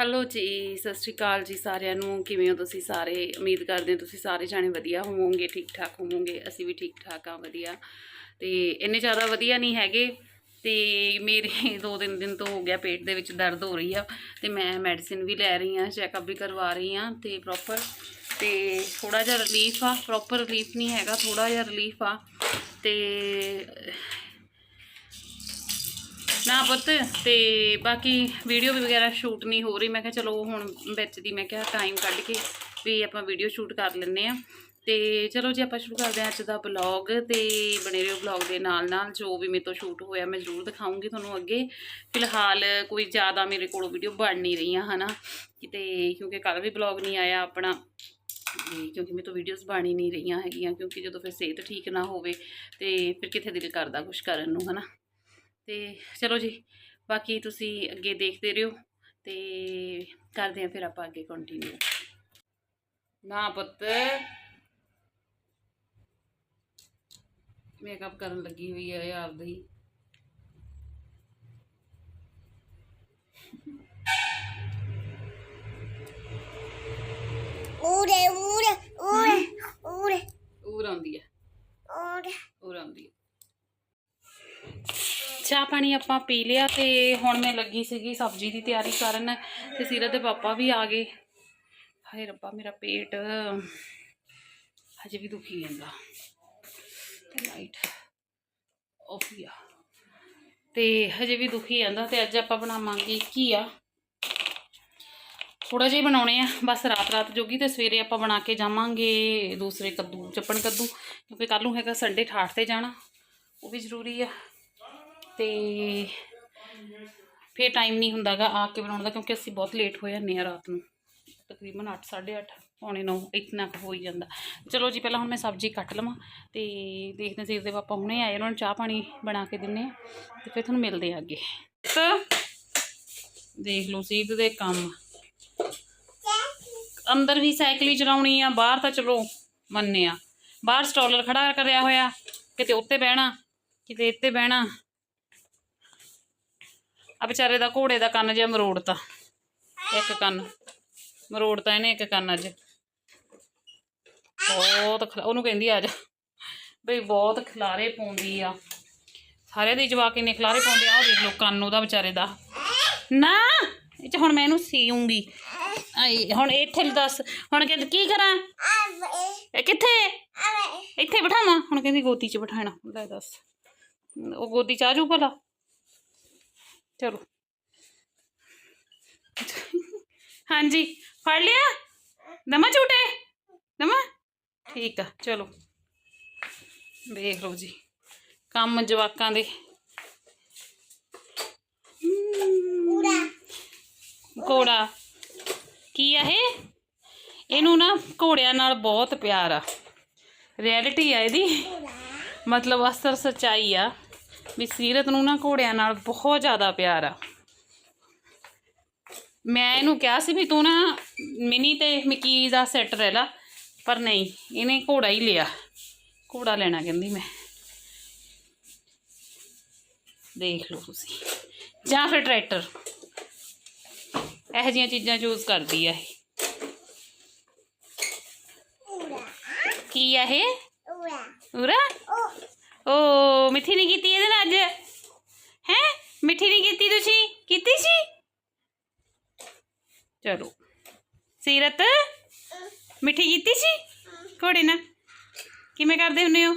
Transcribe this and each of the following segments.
Hello ਜੀ, ਸਤਿ ਸ਼੍ਰੀ ਅਕਾਲ ਜੀ ਸਾਰਿਆਂ ਨੂੰ। ਕਿਵੇਂ ਹੋ ਤੁਸੀਂ ਸਾਰੇ? ਉਮੀਦ ਕਰਦੇ ਹਾਂ ਤੁਸੀਂ ਸਾਰੇ ਜਾਣੇ ਵਧੀਆ ਹੋਵੋਗੇ ਠੀਕ ਠਾਕ ਹੋਵੋਗੇ। ਅਸੀਂ ਵੀ ਠੀਕ ਠਾਕ ਆ ਵਧੀਆ। ਤੇ ਇੰਨੇ ਜ਼ਿਆਦਾ ਵਧੀਆ ਨਹੀਂ ਹੈਗੇ। ਤੇ ਮੇਰੇ ਦੋ ਤਿੰਨ ਦਿਨ ਤੋਂ ਹੋ ਗਿਆ ਪੇਟ ਦੇ ਵਿੱਚ ਦਰਦ ਹੋ ਰਹੀ ਆ। ਤੇ ਮੈਂ ਮੈਡੀਸਿਨ ਵੀ ਲੈ ਰਹੀ ਆ ਚੈੱਕਅਪ ਵੀ ਕਰਵਾ ਰਹੀ ਆ ਤੇ ਪ੍ਰੋਪਰ। ਤੇ ਥੋੜਾ ਜਿਹਾ ਰਿਲੀਫ ਆ। ਪ੍ਰੋਪਰ ਰਿਲੀਫ ਨਹੀਂ ਹੈਗਾ ਥੋੜਾ ਜਿਹਾ ਰਿਲੀਫ ਆ। ਤੇ ਨਾ ਪੁੱਤ, ਤੇ ਬਾਕੀ ਵੀਡੀਓ ਵੀ ਵਗੈਰਾ ਸ਼ੂਟ ਨਹੀਂ ਹੋ ਰਹੀ। ਮੈਂ ਕਿਹਾ ਚਲੋ ਹੁਣ ਵਿੱਚ ਦੀ ਮੈਂ ਕਿਹਾ ਟਾਈਮ ਕੱਢ ਕੇ ਵੀ ਆਪਾਂ ਵੀਡੀਓ ਸ਼ੂਟ ਕਰ ਲੈਂਦੇ ਆ ਤੇ ਚਲੋ ਜੀ, ਆਪਾਂ ਸ਼ੁਰੂ ਕਰਦੇ ਹਾਂ ਅੱਜ ਦਾ ਬਲੌਗ ਤੇ ਬਣੇ ਰਹੋ ਬਲੌਗ ਦੇ ਨਾਲ ਨਾਲ ਜੋ ਵੀ ਮੇਰੇ ਤੋਂ ਸ਼ੂਟ ਹੋਇਆ ਮੈਂ ਜ਼ਰੂਰ ਦਿਖਾਉਂਗੀ ਤੁਹਾਨੂੰ ਅੱਗੇ। ਫਿਲਹਾਲ ਕੋਈ ਜ਼ਿਆਦਾ ਮੇਰੇ ਕੋਲੋਂ ਵੀਡੀਓ ਬਣ ਨਹੀਂ ਰਹੀਆਂ, ਹਨਾ? ਕਿਤੇ ਕਿਉਂਕਿ ਕੱਲ ਵੀ ਬਲੌਗ ਨਹੀਂ ਆਇਆ ਆਪਣਾ। ਤੇ ਕਿਉਂਕਿ ਮੇਰੇ ਤੋਂ ਵੀਡੀਓਜ਼ ਬਣ ਹੀ ਨਹੀਂ ਰਹੀਆਂ ਹੈਗੀਆਂ, ਕਿਉਂਕਿ ਜਦੋਂ ਫਿਰ ਸਿਹਤ ਠੀਕ ਨਾ ਹੋਵੇ ਤੇ ਫਿਰ ਕਿੱਥੇ ਦਿਲ ਕਰਦਾ ਕੁਝ ਕਰਨ ਨੂੰ, ਹਨਾ? ਤੇ ਚਲੋ ਜੀ ਬਾਕੀ ਤੁਸੀਂ ਅੱਗੇ ਦੇਖਦੇ ਰਹੋ ਤੇ ਕਰਦੇ ਆ ਫਿਰ ਆਪਾਂ ਅੱਗੇ ਕੰਟੀਨਿਊ ਨਾ ਪੁੱਤ। ਮੇਕਅਪ ਕਰਨ ਲੱਗੀ ਹੋਈ ਹੈ ਆਪਦਾ ਹੀ Ure, ure, ure, ਆਉਂਦੀ ਹੈ ure. ਉਰ ਆਉਂਦੀ ਹੈ ਚਾਹ ਪਾਣੀ ਆਪਾਂ ਪੀ ਲਿਆ ਤੇ ਹੁਣ ਮੈਂ ਲੱਗੀ ਸੀਗੀ ਸਬਜ਼ੀ ਦੀ ਤਿਆਰੀ ਕਰਨ ਤੇ ਸੀਰਤ ਦੇ ਪਾਪਾ ਵੀ ਆ ਗਏ। ਹਾਏ ਰੱਬਾ, ਮੇਰਾ ਪੇਟ ਹਜੇ ਵੀ ਦੁਖੀ ਜਾਂਦਾ। ਤੇ ਲਾਈਟ ਆਫ ਗਿਆ ਤੇ ਹਜੇ ਵੀ ਦੁਖੀ ਜਾਂਦਾ ਤੇ ਅੱਜ ਆਪਾਂ ਬਣਾਵਾਂਗੇ ਘੀਆ। ਥੋੜਾ ਜਿਹਾ ਬਣਾਉਣੇ ਆ, ਬਸ ਰਾਤ ਰਾਤ ਜੋਗੀ ਤੇ ਸਵੇਰੇ ਆਪਾਂ ਬਣਾ ਕੇ ਜਾਵਾਂਗੇ ਦੂਸਰੇ ਕੱਦੂ, ਚੱਪਣ ਕੱਦੂ, ਕਿਉਂਕਿ ਕੱਲ ਨੂੰ ਹੈਗਾ ਸੰਡੇ ਠਾਠ ਤੇ ਜਾਣਾ, ਉਹ ਵੀ ਜ਼ਰੂਰੀ ਆ। ਤੇ ਫੇਰ ਟਾਈਮ ਨਹੀਂ ਹੁੰਦਾਗਾ ਆ ਕੇ ਬਣਾਉਣ ਦਾ ਕਿਉਂਕਿ ਅਸੀਂ ਬਹੁਤ ਲੇਟ ਹੋ ਜਾਂਦੇ ਆ ਰਾਤ ਨੂੰ। ਤਕਰੀਬਨ 8 8:30 ਪੌਣੇ 9 ਇਤਨਾ ਕੁ ਹੋਈ ਜਾਂਦਾ। ਚਲੋ ਜੀ, ਪਹਿਲਾਂ ਹੁਣ ਮੈਂ ਸਬਜ਼ੀ ਕੱਟ ਲਵਾਂ ਤੇ ਦੇਖਦੇ ਸੀ ਦੇ ਪਾਪਾ ਹੁਣੇ ਆਏ ਉਹਨਾਂ ਨੂੰ ਚਾਹ ਪਾਣੀ ਬਣਾ ਕੇ ਦਿੰਨੇ ਆ ਤੇ ਫਿਰ ਤੁਹਾਨੂੰ ਮਿਲਦੇ ਆ ਅੱਗੇ। ਤਾਂ ਦੇਖ ਲਓ ਸੀਧ ਦੇ ਕੰਮ। ਅੰਦਰ ਵੀ ਸਾਈਕਲ ਹੀ ਚਲਾਉਣੀ ਆ, ਬਾਹਰ ਤਾਂ ਚਲੋ ਮੰਨੇ ਆ ਬਾਹਰ ਸਟਾਲਰ ਖੜਾ ਕਰਿਆ ਹੋਇਆ, ਕਿਤੇ ਉੱਤੇ ਬਹਿਣਾ, ਕਿਤੇ ਇੱਥੇ ਬਹਿਣਾ। ਆ ਵਿਚਾਰੇ ਦਾ ਘੋੜੇ ਦਾ ਕੰਨ ਜਿਹਾ ਮਰੋੜਤਾ ਇੱਕ ਕੰਨ। ਮਰੋੜਤਾ ਇਹਨੇ ਇੱਕ ਕੰਨ ਅੱਜ। ਬਹੁਤ ਉਹਨੂੰ ਕਹਿੰਦੀ ਆ ਜਾ। ਬਈ ਬਹੁਤ ਖਿਲਾਰੇ ਪਾਉਂਦੀ ਆ। ਸਾਰੇ ਦੇ ਜਵਾਕ ਇੰਨੇ ਖਲਾਰੇ ਪਾਉਂਦੇ ਆ ਉਹ ਦੇਖ ਲੋ ਕੰਨ ਉਹਦਾ ਵਿਚਾਰੇ ਦਾ। ਨਾ! ਇਹ ਚ ਹੁਣ ਮੈਂ ਇਹਨੂੰ ਸੀਉਂਗੀ ਆਈ, ਹੁਣ ਇੱਥੇ ਦੱਸ। ਹੁਣ ਕਹਿੰਦੀ, ਕੀ ਕਰਾਂ? ਇਹ ਕਿੱਥੇ? ਇੱਥੇ ਬਿਠਾਵਾਂ? ਹੁਣ ਕਹਿੰਦੀ, ਗੋਦੀ 'ਚ ਬਿਠਾਣਾ ਲੈ ਦੱਸ। ਉਹ ਗੋਦੀ 'ਚ ਆ ਜਾਊ ਭਲਾ। ਚਲੋ। ਹਾਂਜੀ ਫੜ ਲਿਆ? ਦਮਾ ਝੂਟੇ? ਦਮਾ? ਠੀਕ ਆ ਚਲੋ। ਵੇਖ ਲਓ ਜੀ ਕੰਮ ਜਵਾਕਾਂ ਦੇ। ਘੋੜਾ। ਕੀ ਆ ਇਹ? ਇਹਨੂੰ ਨਾ ਘੋੜਿਆਂ ਨਾਲ ਬਹੁਤ ਪਿਆਰ ਆ। ਰਿਐਲਿਟੀ ਆ ਇਹਦੀ। ਮਤਲਬ ਅਸਰ ਸਚਾਈ ਆ। ਵੀ ਸੀਰਤ ਨੂੰ ਨਾ ਘੋੜਿਆਂ ਨਾਲ ਬਹੁਤ ਜ਼ਿਆਦਾ ਪਿਆਰ ਆ। ਮੈਂ ਇਹਨੂੰ ਕਿਹਾ ਸੀ ਵੀ ਤੂੰ ਨਾ ਮਿਨੀ ਤੇ ਮਿਕੀ ਦਾ ਸੈੱਟ ਰਹਿ ਲਾ ਪਰ ਨਹੀਂ ਇਹਨੇ ਘੋੜਾ ਹੀ ਲਿਆ। ਘੋੜਾ ਲੈਣਾ ਕਹਿੰਦੀ ਮੈਂ। ਦੇਖ ਲਓ ਤੁਸੀਂ। ਜਾਂ ਫਿਰ ਟਰੈਕਟਰ। ਇਹੋ ਜਿਹੀਆਂ ਚੀਜ਼ਾਂ ਚੂਜ਼ ਕਰਦੀ ਆ ਇਹ। ਕੀ ਆ ਇਹ? ਉਰਾ? ਓ ਮਿੱਠੀ ਨਹੀਂ ਕੀਤੀ ਇਹਦੇ ਨਾਲ ਅੱਜ ਹੈ ਮਿੱਠੀ ਨਹੀਂ ਕੀਤੀ ਤੁਸੀਂ ਕੀਤੀ ਸੀ ਚਲੋ ਸੀਰਤ ਮਿੱਠੀ ਕੀਤੀ ਸੀ ਘੋੜੇ ਨਾਲ ਕਿਵੇਂ ਕਰਦੇ ਹੁੰਨੇ ਹੋ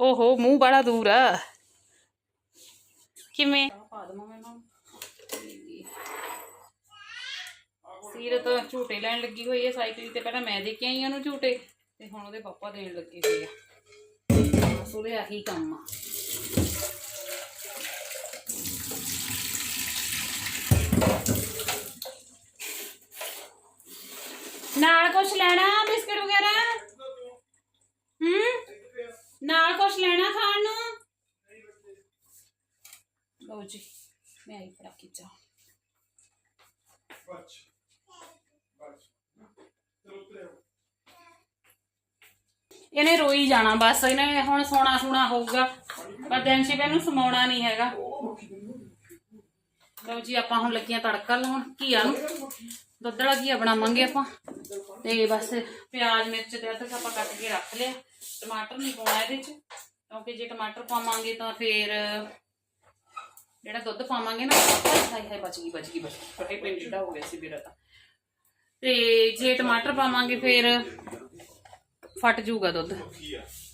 ਓਹੋ ਮੂੰਹ ਬੜਾ ਦੂਰ ਆ ਕਿਵੇਂ ਪਾ ਦਵਾਂ ਮੈਨੂੰ ਸੀਰਤ ਝੂਟੇ ਲੈਣ ਲੱਗੀ ਹੋਈ ਹੈ ਸਾਈਕਲ ਤੇ ਪਹਿਲਾਂ ਮੈਂ ਦੇ ਕੇ ਆਈ ਉਹਨੂੰ ਝੂਟੇ ਤੇ ਹੁਣ ਉਹਦੇ ਪਾਪਾ ਦੇਣ ਲੱਗੇ ਹੋਏ ਆ ਬਸ ਉਹਦੇ ਆਹੀ ਕੰਮ ਆ ਨਾਲ ਕੁਛ ਲੈਣਾ ਬਿਸਕਟ ਵਗੈਰਾ ਹੂੰ ਨਾਲ ਕੁਛ ਲੈਣਾ ਖਾਣ ਨੂੰ ਲਓ ਜੀ ਮੈਂ ਆਈ ਫੜਾ ਕੇ ਚਾਹ ਇਹਨੇ ਰੋਈ ਜਾਣਾ ਬਸ, ਇਹਨੇ ਹੁਣ ਸੋਣਾ ਸੋਣਾ ਹੋਊਗਾ। ਪਰ ਦਿਨ ਇਹਨੂੰ ਸਮਾਉਣਾ ਨਹੀਂ ਹੈਗਾ। ਲਓ ਜੀ, ਆਪਾਂ ਹੁਣ ਲੱਗੀਆਂ ਤੜਕਾ ਲਾਉਣ, ਘੀਆ ਨੂੰ। ਦੁੱਧ ਵਾਲਾ ਘੀਆ ਬਣਾਵਾਂਗੇ ਆਪਾਂ। ਤੇ ਬਸ ਪਿਆਜ਼, ਮਿਰਚ ਤੇ ਅਦਰਕ ਆਪਾਂ ਕੱਟ ਕੇ ਰੱਖ ਲਿਆ। ਟਮਾਟਰ ਨਹੀਂ ਪਾਉਣਾ ਇਹਦੇ ਚ। ਕਿਉਂਕਿ ਜੇ ਟਮਾਟਰ ਪਾਵਾਂਗੇ ਤਾਂ ਫੇਰ ਜਿਹੜਾ ਦੁੱਧ ਪਾਵਾਂਗੇ ਨਾ, ਹਾਏ ਹਾਏ, ਬਚ ਗਈ ਬਚ ਗਈ ਬਚ ਗਈ। ਪਿੰਡ ਹੋ ਗਿਆ ਸੀ ਮੇਰਾ ਤਾਂ। ਤੇ ਜੇ ਟਮਾਟਰ ਪਾਵਾਂਗੇ ਫੇਰ ਫਟ ਜਾਊਗਾ ਦੁੱਧ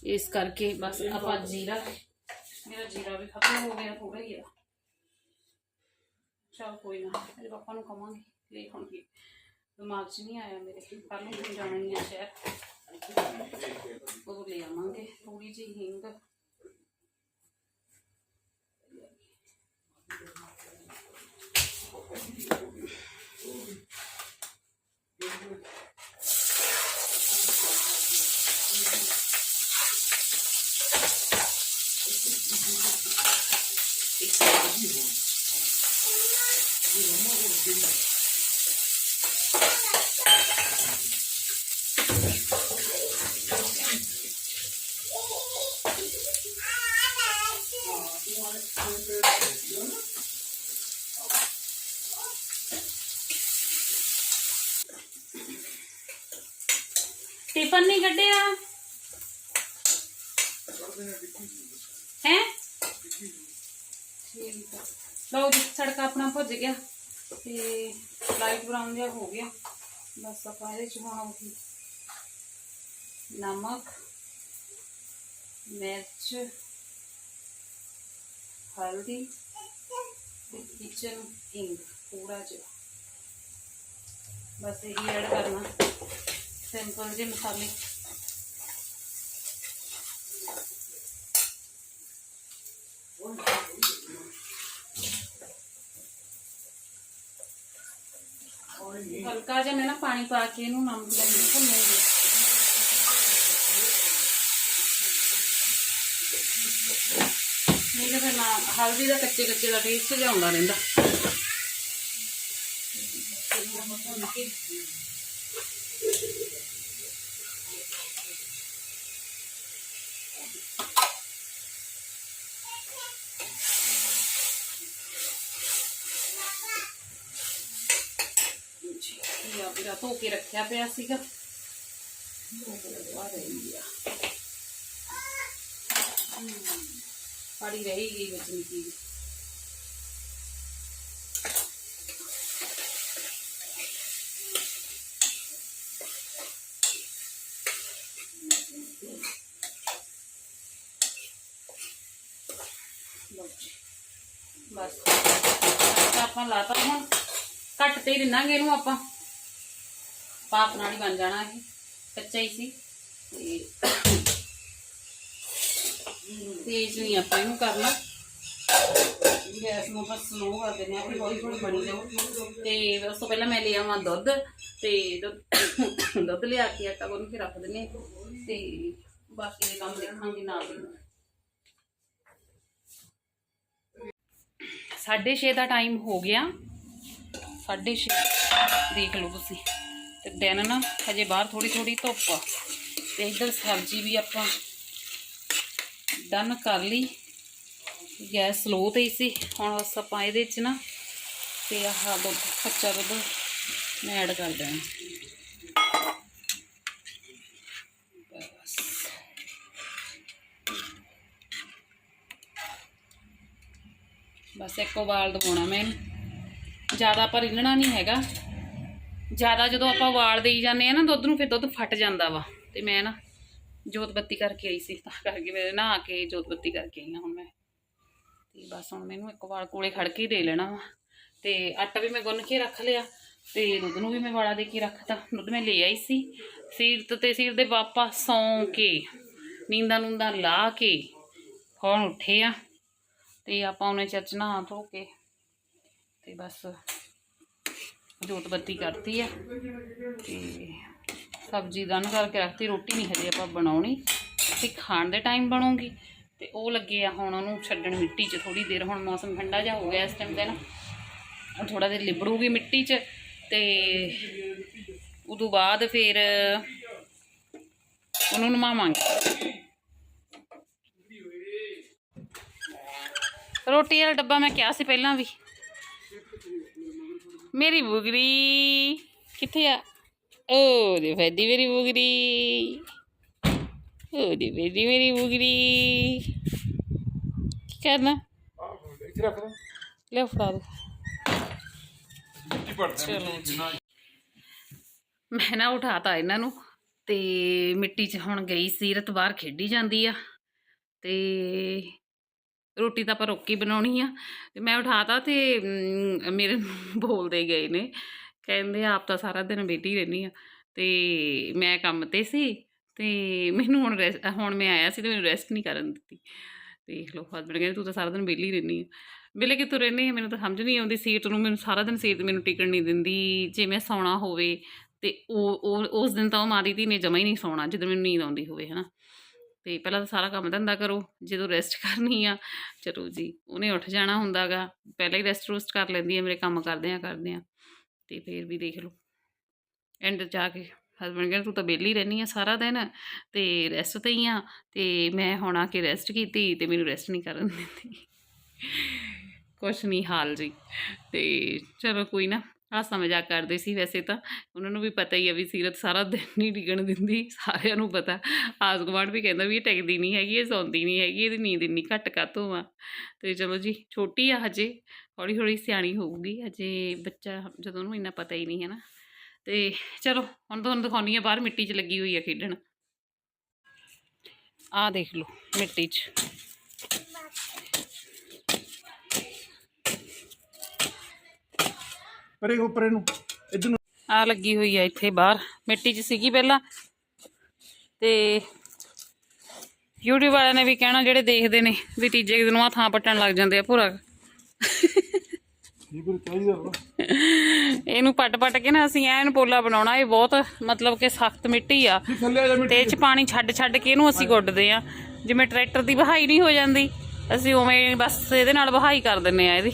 ਇਸ ਕਰਕੇ ਬਸ ਆਪਾਂ ਜੀਰਾ ਮੇਰਾ ਜੀਰਾ ਵੀ ਖਤਮ ਹੋ ਗਿਆ ਥੋੜਾ ਹੀ ਆ ਚਲ ਕੋਈ ਨਾ ਮੇਰੇ ਪਾਪਾ ਨੂੰ ਕਵਾਂਗੇ ਲੈ ਹੁਣ ਕੀ ਦਿਮਾਗ 'ਚ ਨਹੀਂ ਆਇਆ ਮੇਰੇ ਕੱਲ ਨੂੰ ਵੀ ਜਾਣਾ ਹੀ ਆ ਸ਼ਹਿਰ ਉਹ ਲੈ ਆਵਾਂਗੇ ਥੋੜੀ ਜਿਹੀ ਹਿੰਗ ਟਿਫਨ ਨਹੀਂ ਕੱਢਿਆ ਹੈ ਲਓ ਜੀ ਤੜਕਾ ਆਪਣਾ ਭੁੱਜ ਗਿਆ ਤੇ ਲਾਈਟ ਬਰਾਊਨ ਜਿਹਾ ਹੋ ਗਿਆ। ਬਸ ਆਪਾਂ ਇਹਦੇ ਚ ਹੁਣ ਉਹੀ ਨਮਕ, ਮਿਰਚ, ਹਲਦੀ ਤੇ ਕਿਚਨ ਹਿੰਗ ਥੋੜਾ ਜਿਹਾ। ਬਸ ਇਹ ਐਡ ਕਰਨਾ। ਸਿੰਪਲ ਜਿਹੇ ਮਸਾਲੇ। ਹਲਕਾ ਜਿਹਾ ਮੈਂ ਨਾ ਪਾਣੀ ਪਾ ਕੇ ਇਹਨੂੰ ਨਮਕ ਦਾ ਮਿਰਚ ਭੁੰਨੂੰਗੀ। ਨਹੀਂ ਤਾਂ ਫਿਰ ਨਾ, ਹਲਦੀ ਦਾ ਕੱਚੇ ਕੱਚੇ ਦਾ ਟੇਸਟ ਜਿਹਾ ਆਉਂਦਾ ਰਹਿੰਦਾ ਇਹ ਆ ਮੇਰਾ ਧੋ ਕੇ ਰੱਖਿਆ ਪਿਆ ਸੀਗਾ ਆ ਰਹੀ ਆ ਪਾੜੀ ਰਹੇਗੀ ਵਿੱਚ ਨਿੱਕੀ ਜਿਹੀ। ਲਓ ਜੀ। ਬਸ ਤਾਂ ਆਪਾਂ ਲਾਤਾ ਹੁਣ ਘੱਟ ਤੇ ਹੀ ਰਿੰਨਾਂਗੇ ਇਹਨੂੰ ਆਪਾਂ ਪਾਪ ਨਾਲ ਹੀ ਬਣ ਜਾਣਾ ਇਹ, ਕੱਚਾ ਹੀ ਸੀ। ਤੇ ਤੇਜ਼ ਨਹੀਂ ਆਪਾਂ ਇਹਨੂੰ ਕਰਨਾ। ਗੈਸ ਨੂੰ ਬਸ ਸਲੋ ਕਰ ਦਿੰਦੇ ਆ ਹੌਲੀ ਹੌਲੀ ਬਣੀ ਜਾਊ। ਤੇ ਉਸ ਤੋਂ ਪਹਿਲਾਂ ਮੈਂ ਲਿਆ ਆਵਾਂ ਦੁੱਧ। ਤੇ ਦੁੱਧ ਦੁੱਧ ਲਿਆ ਕੇ ਆਟਾ ਗੁੰਨ ਕੇ ਰੱਖ ਦਿੰਨੇ ਆ ਤੇ ਬਾਕੀ ਦੇ ਕੰਮ ਦੇਖਾਂਗੇ ਨਾਲ ਨਾਲ। ਸਾਢੇ 6 ਦਾ ਟਾਈਮ ਹੋ ਗਿਆ। ਸਾਢੇ 6 ਦੇਖ ਲਓ ਤੁਸੀਂ। ਤੇ ਦਿਨ ਨਾ, ਹਜੇ ਬਾਹਰ ਥੋੜੀ ਥੋੜੀ ਧੁੱਪ ਆ। ਤੇ ਇੱਧਰ ਸਬਜ਼ੀ ਵੀ ਆਪਾਂ ਡਨ ਕਰ ਲਈ। ਗੈਸ ਸਲੋ ਤੇ ਹੀ ਸੀ। ਹੁਣ ਬਸ ਆਪਾਂ ਇਹਦੇ ਚ ਨਾ ਤੇ ਆਹ ਦੁੱਧ, ਕੱਚਾ ਦੁੱਧ ਮੈਂ ਐਡ ਕਰ ਦੇਣਾ। ਬਸ। ਬਸ ਇੱਕ ਉਬਾਲ ਦਵਾਉਣਾ ਮੈਂ ਇਹਨੂੰ। ਜ਼ਿਆਦਾ ਪਰ ਰਿੰਨਣਾ ਨਹੀਂ ਹੈਗਾ। ਜ਼ਿਆਦਾ ਜਦੋਂ ਆਪਾਂ ਵਾਲ ਦੇਈ ਜਾਂਦੇ ਆ ਨਾ, ਦੁੱਧ ਨੂੰ ਫਿਰ ਦੁੱਧ ਫਟ ਜਾਂਦਾ ਵਾ। ਤੇ ਮੈਂ ਨਾ ਜੋਤ ਬੱਤੀ ਕਰਕੇ ਆਈ ਸੀ, ਤਾਂ ਕਰਕੇ ਮੇਰੇ ਨਹਾ ਕੇ ਜੋਤ ਬੱਤੀ ਕਰਕੇ ਆਈ ਹਾਂ ਹੁਣ ਮੈਂ। ਤੇ ਬਸ ਹੁਣ ਮੈਨੂੰ ਇੱਕ ਵਾਰ ਕੋਲੇ ਖੜ ਕੇ ਹੀ ਦੇ ਲੈਣਾ ਵਾ। ਤੇ ਆਟਾ ਵੀ ਮੈਂ ਗੁੰਨ ਕੇ ਰੱਖ ਲਿਆ, ਤੇ ਦੁੱਧ ਨੂੰ ਵੀ ਮੈਂ ਵਾਲਾ ਦੇ ਕੇ ਰੱਖਤਾ। ਦੁੱਧ ਮੈਂ ਲੈ ਆਈ ਸੀ, ਸੀਰਤ ਤੇ ਸੀਰ ਦੇ ਪਾਪਾ ਸੌਂ ਕੇ, ਨੀਂਦਾਂ ਨੂੰਦਾਂ ਲਾ ਕੇ ਹੁਣ ਉੱਠੇ ਆ। ਤੇ ਆਪਾਂ ਉਹਨੇ ਚਰਚ ਨਹਾ ਧੋ ਕੇ, ਤੇ ਬਸ ਜੋਤ ਬੱਤੀ ਕਰਤੀ ਆ ਤੇ ਸਬਜ਼ੀ ਦਨ ਕਰਕੇ ਰੱਖਤੀ, ਰੋਟੀ ਨਹੀਂ ਹਜੇ ਆਪਾਂ ਬਣਾਉਣੀ। ਤੇ ਖਾਣ ਦੇ ਟਾਈਮ ਬਣੂਗੀ। ਤੇ ਉਹ ਲੱਗੇ ਆ ਹੁਣ ਉਹਨੂੰ ਛੱਡਣ ਮਿੱਟੀ 'ਚ ਥੋੜੀ ਦੇਰ, ਹੁਣ ਮੌਸਮ ਠੰਡਾ ਜਿਹਾ ਹੋ ਗਿਆ ਇਸ ਟਾਈਮ ਤੇ ਨਾ। ਥੋੜਾ ਦੇਰ ਲਿਬੜੂਗੀ ਮਿੱਟੀ 'ਚ ਤੇ ਉਦੋਂ ਬਾਅਦ ਫਿਰ ਉਹਨੂੰ ਨਮਾਵਾਂਗੇ। ਰੋਟੀ ਵਾਲਾ ਡੱਬਾ ਮੈਂ ਕਿਹਾ ਸੀ ਪਹਿਲਾਂ ਵੀ। ਮੇਰੀ ਬੁਗਰੀ। ਕਿੱਥੇ ਆ? ਓ ਦੇ ਫੈਦੀ ਮੇਰੀ ਬੁਗਰੀ। ਓ ਦੇ ਫੈਦੀ ਮੇਰੀ ਬੁਗਰੀ। ਕੀ ਕਰਨਾ? ਇੱਥੇ ਰੱਖ ਦੇ ਲੈ ਫੜਾ ਦੋ। ਚਲੋ ਮੈਂ ਨਾ ਉਠਾਤਾ ਇਹਨਾਂ ਨੂੰ ਤੇ ਮਿੱਟੀ 'ਚ ਹੁਣ ਗਈ ਸੀਰਤ ਬਾਹਰ ਖੇਡੀ ਜਾਂਦੀ ਆ। ਤੇ ਰੋਟੀ ਤਾਂ ਆਪਾਂ ਰੁੱਕ ਕੇ ਬਣਾਉਣੀ ਆ। ਤੇ ਮੈਂ ਉਠਾਤਾ ਤੇ ਮ, ਮੇਰੇ ਬੋਲਦੇ ਗਏ ਨੇ। ਕਹਿੰਦੇ ਆਪ ਤਾਂ ਸਾਰਾ ਦਿਨ ਬੈਠੀ ਰਹਿੰਦੀ ਆ। ਤੇ ਮੈਂ ਕੰਮ ਤੇ ਸੀ ਤੇ ਮੈਨੂੰ ਹੁਣ ਰੈਸਟ ਹੁਣ ਮੈਂ ਆਇਆ ਸੀ ਤੇ ਮੈਨੂੰ ਰੈਸਟ ਨਹੀਂ ਕਰਨ ਦਿੱਤੀ। ਦੇਖ ਲਓ ਹਸਬੰਡ ਕਹਿੰਦੇ ਤੂੰ ਤਾਂ ਸਾਰਾ ਦਿਨ ਵਿਹਲੀ ਰਹਿੰਦੀ ਆ। ਵਿਹਲੇ ਕਿੱਥੋਂ ਰਹਿੰਦੀ ਆ? ਮੈਨੂੰ ਤਾਂ ਸਮਝ ਨਹੀਂ ਆਉਂਦੀ ਸੀਟ ਨੂੰ। ਮੈਨੂੰ ਸਾਰਾ ਦਿਨ ਸੀਟ ਮੈਨੂੰ ਟਿਕਣ ਨਹੀਂ ਦਿੰਦੀ। ਜੇ ਮੈਂ ਸੌਣਾ ਹੋਵੇ ਤੇ ਉਹ ਉਹ ਉਸ ਦਿਨ ਤਾਂ ਉਹ ਮਾਰੀ ਤੀ ਨੇ ਜਮਾ ਹੀ ਨਹੀਂ ਸੌਣਾ ਜਦੋਂ ਮੈਨੂੰ ਨੀਂਦ ਆਉਂਦੀ ਹੋਵੇ ਹਨਾ? ਤੇ ਪਹਿਲਾਂ ਤਾਂ ਸਾਰਾ ਕੰਮ ਧੰਦਾ ਕਰੋ, ਜਦੋਂ ਰੈਸਟ ਕਰਨੀ ਆ, ਚਲੋ ਜੀ, ਉਹਨੇ ਉੱਠ ਜਾਣਾ ਹੁੰਦਾਗਾ, ਪਹਿਲਾਂ ਹੀ ਰੈਸਟ ਰੋਸਟ ਕਰ ਲੈਂਦੀ ਆ, ਮੇਰੇ ਕੰਮ ਕਰਦੇ ਆ ਕਰਦੇ ਆ ਤੇ ਫੇਰ ਵੀ ਦੇਖ ਲਓ। ਐਂਡ ਜਾ ਕੇ ਹਸਬੰਡ ਕਹਿੰਦਾ, ਤੂੰ ਤਾਂ ਵਿਹਲੀ ਰਹਿਨੀ ਆ ਸਾਰਾ ਦਿਨ, ਤੇ ਰੈਸਟ ਤੇ ਹੀ ਆ, ਤੇ ਮੈਂ ਹੁਣ ਆ ਕੇ ਰੈਸਟ ਕੀਤੀ, ਤੇ ਮੈਨੂੰ ਰੈਸਟ ਨਹੀਂ ਕਰਨ ਦਿੰਦੀ। ਕੁਛ ਨਹੀਂ ਹਾਲ ਜੀ, ਤੇ ਚਲੋ ਕੋਈ ਨਾ ਹਾਸਾ ਮਜ਼ਾਕ ਕਰਦੇ ਸੀ ਵੈਸੇ ਤਾਂ। ਉਹਨਾਂ ਨੂੰ ਵੀ ਪਤਾ ਹੀ ਆ ਵੀ ਸੀਰਤ ਸਾਰਾ ਦਿਨ ਨਹੀਂ ਡਿੱਗਣ ਦਿੰਦੀ, ਸਾਰਿਆਂ ਨੂੰ ਪਤਾ। ਆਸ ਗੁਆਂਢ ਵੀ ਕਹਿੰਦਾ ਵੀ ਇਹ ਟਿਕਦੀ ਨਹੀਂ ਹੈਗੀ, ਇਹ ਸੌਂਦੀ ਨਹੀਂ ਹੈਗੀ, ਇਹਦੀ ਨੀਂਦ ਇੰਨੀ ਘੱਟ ਕਾਤੋਂ ਆ। ਤੇ ਚਲੋ ਜੀ, ਛੋਟੀ ਆ ਹਜੇ ਹੌਲੀ ਹੌਲੀ ਸਿਆਣੀ ਹੋਊਗੀ, ਹਜੇ ਬੱਚਾ ਜਦੋਂ ਉਹਨੂੰ ਇੰਨਾ ਪਤਾ ਹੀ ਨਹੀਂ ਹੈ ਨਾ ਤੇ ਚਲੋ, ਹੁਣ ਤੁਹਾਨੂੰ ਦਿਖਾਉਣੀ ਆ ਬਾਹਰ ਮਿੱਟੀ 'ਚ ਲੱਗੀ ਹੋਈ ਆ ਖੇਡਣ। ਆਹ ਦੇਖ ਲਓ, ਮਿੱਟੀ 'ਚ। ਪਰੇ ਉੱਪਰੇ ਨੂੰ। ਇਧਰ ਨੂੰ। ਆ ਲੱਗੀ ਹੋਈ ਆ ਇੱਥੇ ਬਾਹਰ। ਮਿੱਟੀ 'ਚ ਸੀਗੀ ਪਹਿਲਾਂ। ਤੇ YouTube ਵਾਲਿਆਂ ਨੇ ਵੀ ਕਹਿਣਾ ਜਿਹੜੇ ਦੇਖਦੇ ਨੇ ਵੀ ਤੀਜੇ ਦਿਨ ਆ ਥਾਂ ਪੱਟਣ ਲੱਗ ਜਾਂਦੇ ਆ ਵਾ। ਇਹਨੂੰ ਪੱਟ-ਪੱਟ ਕੇ ਨਾ ਅਸੀਂ ਐਨ ਪੋਲਾ ਬਣਾਉਣਾ। ਇਹ ਬਹੁਤ ਮਤਲਬ ਕਿ ਸਖਤ ਮਿੱਟੀ ਆ। ਤੇ 'ਚ। ਪਾਣੀ ਛੱਡ-ਛੱਡ ਕੇ ਇਹਨੂੰ ਅਸੀਂ ਗੁੱਡਦੇ ਆ। ਜਿਵੇਂ ਟਰੈਕਟਰ ਦੀ ਵਹਾਈ ਨਹੀਂ ਹੋ ਜਾਂਦੀ ਅਸੀਂ ਉਵੇਂ ਬਸ ਇਹਦੇ ਨਾਲ ਵਹਾਈ ਕਰ ਦਿੰਨੇ ਆ ਇਹਦੀ।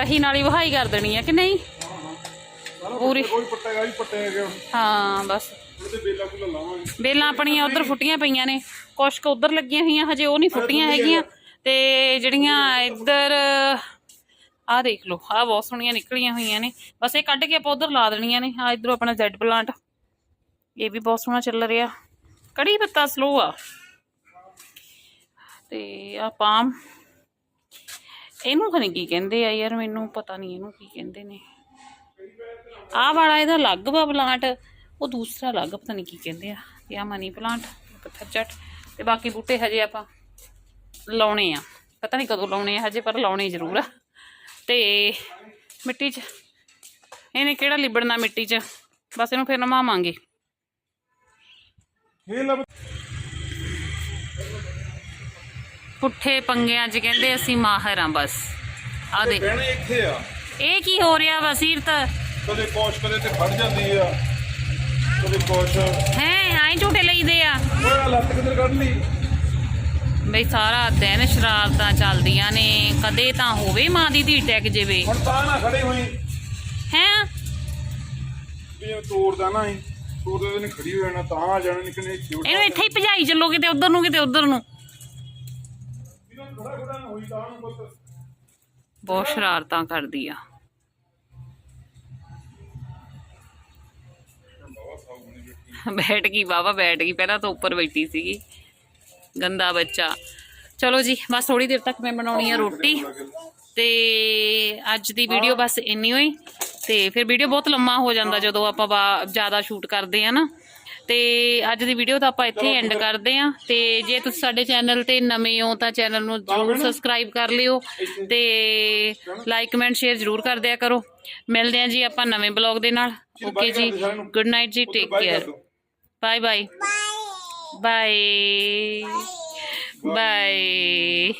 ਕਹੀ ਨਾਲ ਹੀ ਵਹਾਈ ਕਰ ਦੇਣੀ ਆ ਕਿ ਨਹੀਂ? ਪੂਰੀ। ਕੋਈ ਪੱਟੇਗਾ ਵੀ ਪੱਟੇਗਾ। ਹਾਂ ਬਸ। ਉਹਦੇ ਬੇਲਾ ਬੁਲਾ ਲਾਵਾਂਗੇ। ਬੇਲਾਂ ਆਪਣੀਆਂ ਉਧਰ ਫੁੱਟੀਆਂ ਪਈਆਂ ਨੇ। ਕੁਛ ਕੁ ਉਧਰ ਲੱਗੀਆਂ ਹੋਈਆਂ ਹਜੇ ਉਹ ਨਹੀਂ ਫੁੱਟੀਆਂ ਹੈਗੀਆਂ। ਤੇ ਜਿਹੜੀਆਂ ਇੱਧਰ ਆਹ ਦੇਖ ਲਓ ਆਹ ਬਹੁਤ ਸੋਹਣੀਆਂ ਨਿਕਲੀਆਂ ਹੋਈਆਂ ਨੇ। ਬਸ ਇਹ ਕੱਢ ਕੇ ਆਪਾਂ ਉਧਰ ਲਾ ਦੇਣੀਆਂ ਨੇ। ਆਹ ਇਧਰੋਂ ਆਪਣਾ ਜ਼ੈਡ ਪਲਾਂਟ ਇਹ ਵੀ ਬਹੁਤ ਸੋਹਣਾ ਚੱਲ ਰਿਹਾ। ਕੜੀ ਪੱਤਾ ਸਲੋ ਆ। ਤੇ ਆ ਪਾਮ ਇਹਨੂੰ ਖਣੀ ਕੀ ਕਹਿੰਦੇ ਆ ਯਾਰ, ਮੈਨੂੰ ਪਤਾ ਨਹੀਂ ਇਹਨੂੰ ਕੀ ਕਹਿੰਦੇ ਨੇ। ਆਹ ਵਾਲਾ ਇਹਦਾ ਅਲੱਗ ਵਾ ਪਲਾਂਟ, ਉਹ ਦੂਸਰਾ ਅਲੱਗ, ਪਤਾ ਨਹੀਂ ਕੀ ਕਹਿੰਦੇ ਆ। ਤੇ ਆ ਮਨੀ ਪਲਾਂਟ, ਪੱਥਰ ਚੱਟ, ਤੇ ਬਾਕੀ ਬੂਟੇ ਹਜੇ ਆਪਾਂ ਲਾਉਣੇ ਆ। ਪਤਾ ਨਹੀਂ ਕਦੋਂ ਲਾਉਣੇ ਆ, ਹਜੇ ਪਰ ਲਾਉਣੇ ਜ਼ਰੂਰ ਆ। ਤੇ ਮਿੱਟੀ 'ਚ, ਇਹਨੇ ਕਿਹੜਾ ਲਿਬੜਨਾ ਮਿੱਟੀ 'ਚ? ਬਸ ਇਹਨੂੰ ਫਿਰ ਨਵਾਵਾਂਗੇ ਇਹ ਲੱਭ ਪੁੱਠੇ ਪੰਗਿਆਂ 'ਚ ਕਹਿੰਦੇ ਅਸੀਂ ਮਾਹਿਰ ਆ ਬਸ। ਆ ਦੇ ਬਹਿਣਾ ਇੱਥੇ ਆ। ਇਹ ਕੀ ਹੋ ਰਿਹਾ ਵਸੀਰਤ ਕਦੇ ਕੋਸ਼ ਕਦੇ ਤੇ ਖੜ ਜਾਂਦੀ ਆ। ਕਦੇ ਕੋਸ਼ ਹੈ ਐਂ ਝੂਟੇ ਲਈਦੇ ਆ। ਓਏ ਆਹ ਲੱਤ ਕਿੱਧਰ ਕੱਢ ਲਈ? ਬਈ ਸਾਰਾ ਦਿਨ ਸ਼ਰਾਰਤਾਂ ਚੱਲਦੀਆਂ ਨੇ। ਕਦੇ ਤਾਂ ਹੋਵੇ ਮਾਂ ਦੀ ਧੀ ਟੈਕ ਜਾਵੇ। ਹੁਣ ਤਾਂ ਨਾ ਖੜੇ ਹੋਈ। ਹੈ? ਵੀ ਤੋੜਦਾ ਨਾ ਹੀ। ਤੋੜਦੇ ਤੇ ਨਹੀਂ ਖੜੀ ਹੋ ਜਾਣਾ ਤਾਂ ਆ ਜਾਣਾ ਛੋੜ ਇਹਨੂੰ ਇੱਥੇ ਹੀ ਭਜਾਈ ਚੱਲੋ ਕਿਤੇ ਉਧਰ ਨੂੰ ਕਿਤੇ ਉਧਰ ਨੂੰ। ਹੋਈ ਤਾਂ ਬਹੁਤ ਸ਼ਰਾਰਤਾਂ ਕਰਦੀ ਆ। ਬੈਠ ਗਈ ਬਾਬਾ ਬੈਠ ਗਈ ਪਹਿਲਾਂ ਤਾਂ ਉੱਪਰ ਬੈਠੀ ਸੀਗੀ। ਗੰਦਾ ਬੱਚਾ। ਚਲੋ ਜੀ ਬਸ ਥੋੜੀ ਦੇਰ ਤੱਕ ਮੈਂ ਬਣਾਉਣੀ ਆ ਰੋਟੀ ਤੇ ਅੱਜ ਦੀ ਵੀਡੀਓ ਬਸ ਇੰਨੀ ਹੋਈ। ਤੇ ਫਿਰ ਵੀਡੀਓ ਬਹੁਤ ਲੰਮਾ ਹੋ ਜਾਂਦਾ ਜਦੋਂ ਆਪਾਂ ਜ਼ਿਆਦਾ ਸ਼ੂਟ ਕਰਦੇ ਆ ਨਾ। ਤੇ ਅੱਜ ਦੀ ਵੀਡੀਓ ਤਾਂ ਆਪਾਂ ਇੱਥੇ ਐਂਡ ਕਰਦੇ ਆ ਤੇ ਜੇ ਤੁਸੀਂ ਸਾਡੇ ਚੈਨਲ ਤੇ ਨਵੇਂ ਹੋ ਤਾਂ ਚੈਨਲ ਨੂੰ ਜਰੂਰ ਸਬਸਕ੍ਰਾਈਬ ਕਰ ਲਿਓ। ਤੇ ਲਾਈਕ ਕਮੈਂਟ ਸ਼ੇਅਰ ਜਰੂਰ ਕਰ ਦਿਆ ਕਰੋ। ਮਿਲਦੇ ਆ ਜੀ ਆਪਾਂ ਨਵੇਂ ਬਲੌਗ ਦੇ ਨਾਲ। ਓਕੇ ਜੀ ਗੁੱਡ ਨਾਈਟ ਜੀ take care bye bye bye bye